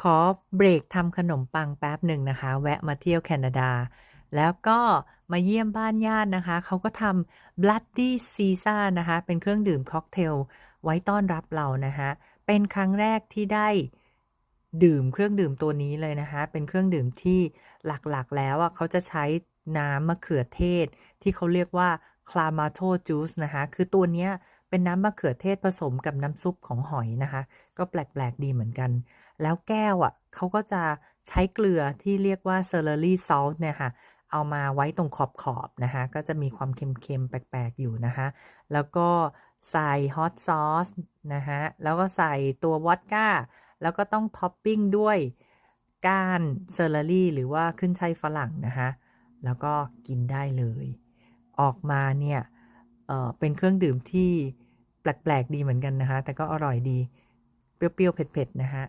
ขอเบรกทำขนมปังแป๊บหนึ่งนะคะ แวะมาเที่ยวแคนาดา แล้วก็มาเยี่ยมบ้านญาตินะคะ เขาก็ทำ Bloody Caesar นะคะ เป็นเครื่องดื่มค็อกเทลไว้ต้อนรับเรานะคะเป็นครั้งแรกที่ได้ดื่มเครื่องดื่มตัวนี้เลยนะคะ เป็นเครื่องดื่มที่หลักๆ แล้วอะเขาจะใช้น้ำมะเขือเทศ ที่เขาเรียกว่า Clamato Juice นะคะ คือตัวเนี้ย เป็นน้ำมะเขือเทศผสมกับน้ำซุปของหอยนะคะ ก็แปลก ๆ ดีเหมือนกัน แล้วแก้วอะเขาก็จะใช้เกลือที่เรียกว่า celery salt เนี่ยค่ะ เอามาไว้ตรงขอบขอบๆนะคะ ก็จะมีความเค็มๆ แปลก ๆ อยู่นะคะ แล้วก็ใส่ฮอตซอสนะคะแล้วก็ใส่ตัววอดก้า แล้วก็ต้องท็อปปิ้งด้วยก้านเซอร์เรรี่หรือว่าขึ้นช่ายฝรั่งนะคะ แล้วก็กินได้เลย ออกมาเนี่ย เป็นเครื่องดื่มที่แปลกๆดีเหมือนกันนะคะ แต่ก็อร่อยดี เปรี้ยวๆ เผ็ดๆ นะคะ